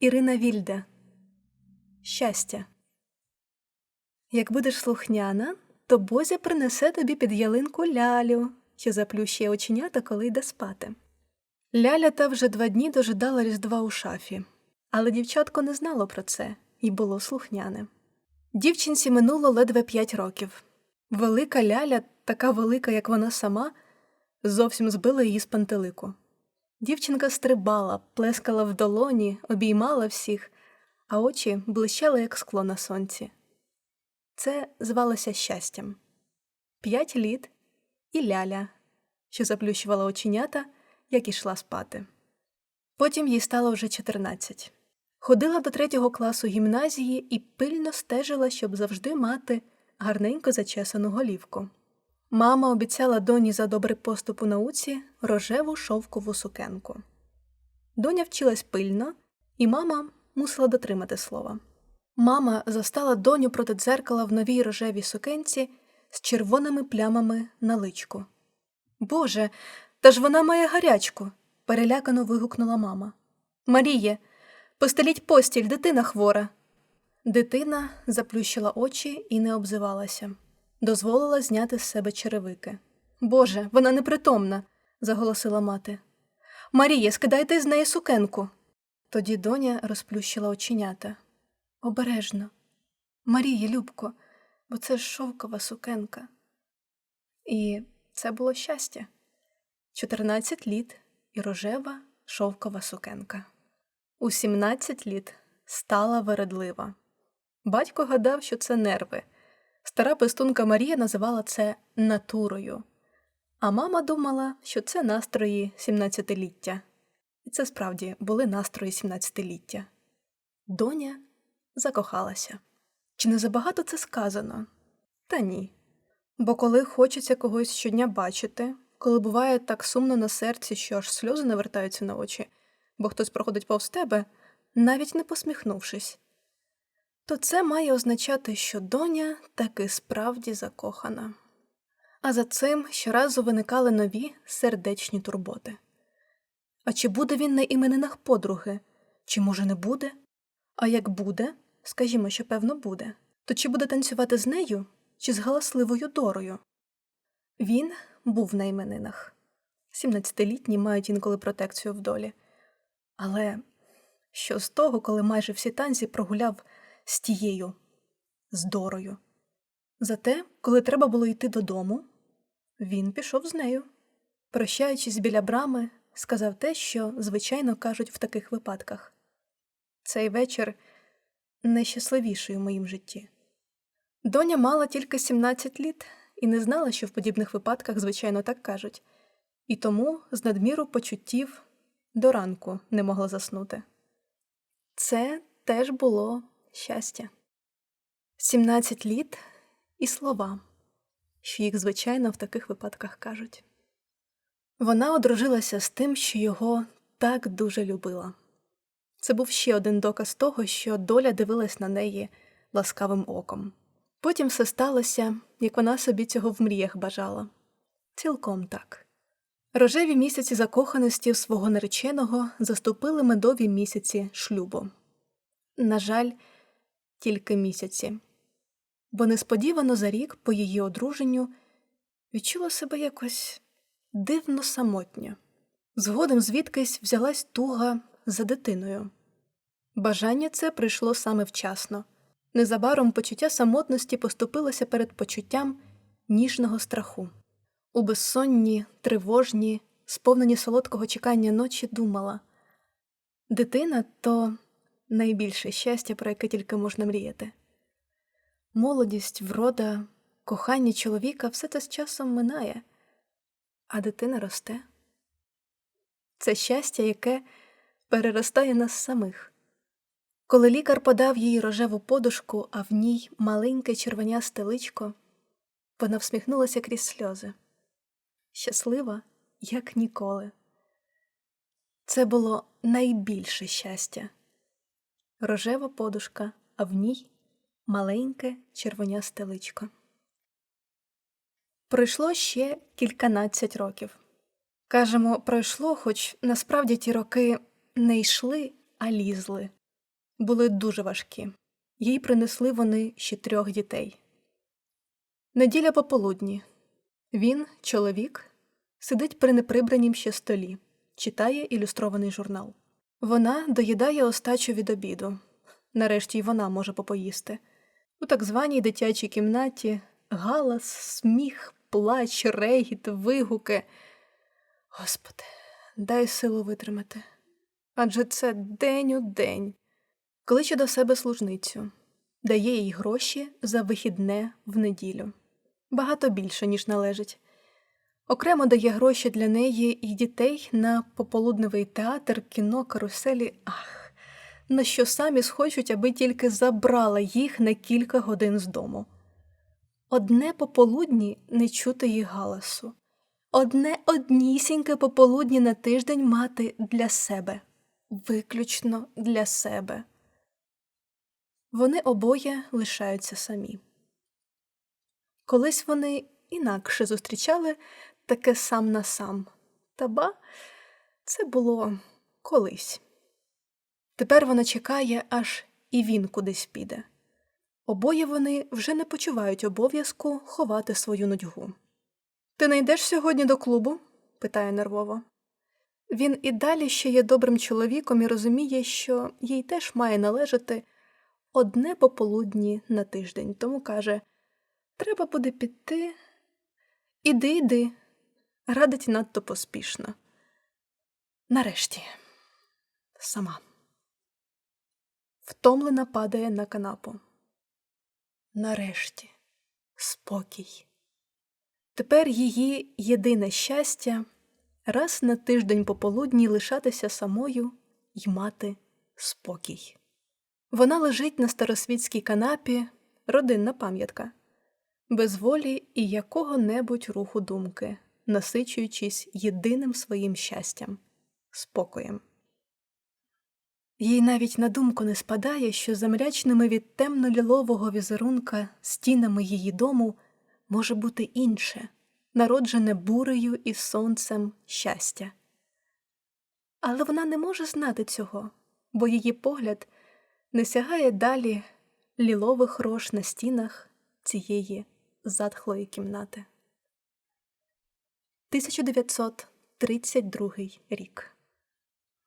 Ірина Вільде Щастя. Як будеш слухняна, то Бозя принесе тобі під ялинку лялю, що заплющує оченята, коли йде спати. Ляля та вже два дні дожидала Різдва у шафі, але дівчатко не знало про це і було слухняне. Дівчинці минуло ледве п'ять років. Велика ляля, така велика, як вона сама, зовсім збила її з пантелику. Дівчинка стрибала, плескала в долоні, обіймала всіх, а очі блищали, як скло на сонці. Це звалося щастям. П'ять літ і ляля, що заплющувала оченята, як ішла спати. Потім їй стало вже чотирнадцять. Ходила до третього класу гімназії і пильно стежила, щоб завжди мати гарненько зачесану голівку. Мама обіцяла доні за добрий поступ у науці рожеву шовкову сукенку. Доня вчилась пильно, і мама мусила дотримати слова. Мама застала доню проти дзеркала в новій рожевій сукенці з червоними плямами на личку. Боже, та ж вона має гарячку. перелякано вигукнула мама. Маріє, постеліть постіль, дитина хвора. Дитина заплющила очі і не обзивалася дозволила зняти з себе черевики. Боже, вона непритомна, заголосила мати. Марія, скидайте з неї сукенку. Тоді доня розплющила оченята. Обережно. Марія, Любко, бо це ж шовкова сукенка. І це було щастя. Чотирнадцять літ і рожева шовкова сукенка. У сімнадцять літ стала вередлива. Батько гадав, що це нерви. Стара пестунка Марія називала це натурою, а мама думала, що це настрої сімнадцятиліття. І це справді були настрої сімнадцятиліття. Доня закохалася. Чи не забагато це сказано? Та ні. Бо коли хочеться когось щодня бачити, коли буває так сумно на серці, що аж сльози навертаються на очі, бо хтось проходить повз тебе, навіть не посміхнувшись то це має означати, що доня таки справді закохана. А за цим щоразу виникали нові сердечні турботи. А чи буде він на іменинах подруги, чи, може, не буде? А як буде, скажімо, що певно буде, то чи буде танцювати з нею, чи з галасливою дорою? Він був на іменинах. Сімнадцятилітні мають інколи протекцію в долі. Але що з того, коли майже всі танці прогуляв з тією, з Дорою. Зате, коли треба було йти додому, він пішов з нею. Прощаючись біля брами, сказав те, що звичайно кажуть в таких випадках цей вечір найщасливіший у моїм житті. Доня мала тільки 17 літ і не знала, що в подібних випадках, звичайно, так кажуть, і тому з надміру почуттів до ранку не могла заснути. Це теж було щастя. Сімнадцять літ і слова, що їх, звичайно, в таких випадках кажуть. Вона одружилася з тим, що його так дуже любила. Це був ще один доказ того, що доля дивилась на неї ласкавим оком. Потім все сталося, як вона собі цього в мріях бажала. Цілком так. Рожеві місяці закоханості свого нареченого заступили медові місяці шлюбу. На жаль, тільки місяці, бо несподівано за рік по її одруженню відчула себе якось дивно самотньо. Згодом звідкись взялась туга за дитиною. Бажання це прийшло саме вчасно. Незабаром почуття самотності поступилося перед почуттям ніжного страху. У безсонні, тривожні, сповнені солодкого чекання ночі думала дитина то найбільше щастя, про яке тільки можна мріяти. Молодість, врода, кохання чоловіка все це з часом минає, а дитина росте. Це щастя, яке переростає нас самих. Коли лікар подав їй рожеву подушку, а в ній маленьке червонясте личко, вона всміхнулася крізь сльози. Щаслива, як ніколи. Це було найбільше щастя рожева подушка, а в ній маленьке червонясте личко. Пройшло ще кільканадцять років. Кажемо, пройшло, хоч насправді ті роки не йшли, а лізли. були дуже важкі. Їй принесли вони ще трьох дітей. Неділя пополудні. Він, чоловік, сидить при неприбранім ще столі, читає ілюстрований журнал. Вона доїдає остачу від обіду. Нарешті й вона може попоїсти. У так званій дитячій кімнаті галас, сміх, плач, регіт, вигуки. Господи, дай силу витримати. Адже це день у день. Кличе до себе служницю, дає їй гроші за вихідне в неділю. Багато більше, ніж належить. Окремо дає гроші для неї і дітей на пополудневий театр, кіно, каруселі. Ах, на що самі схочуть, аби тільки забрала їх на кілька годин з дому. Одне пополудні не чути їх галасу, одне однісіньке пополудні на тиждень мати для себе, виключно для себе. Вони обоє лишаються самі. Колись вони інакше зустрічали таке сам на сам. Та ба, це було колись. Тепер вона чекає, аж і він кудись піде. Обоє вони вже не почувають обов'язку ховати свою нудьгу. Ти не йдеш сьогодні до клубу? питає нервово. Він і далі ще є добрим чоловіком і розуміє, що їй теж має належати одне пополудні на тиждень, тому каже Треба буде піти. Іди, йди, радить надто поспішно. Нарешті, сама. Втомлена падає на канапу. Нарешті, спокій. Тепер її єдине щастя раз на тиждень пополудні лишатися самою й мати спокій. Вона лежить на старосвітській канапі, родинна пам'ятка, без волі і якого-небудь руху думки, насичуючись єдиним своїм щастям, спокоєм. Їй навіть на думку не спадає, що замрячними від темно-лілового візерунка стінами її дому може бути інше, народжене бурею і сонцем щастя. Але вона не може знати цього, бо її погляд не сягає далі лілових рож на стінах цієї затхлої кімнати. 1932 рік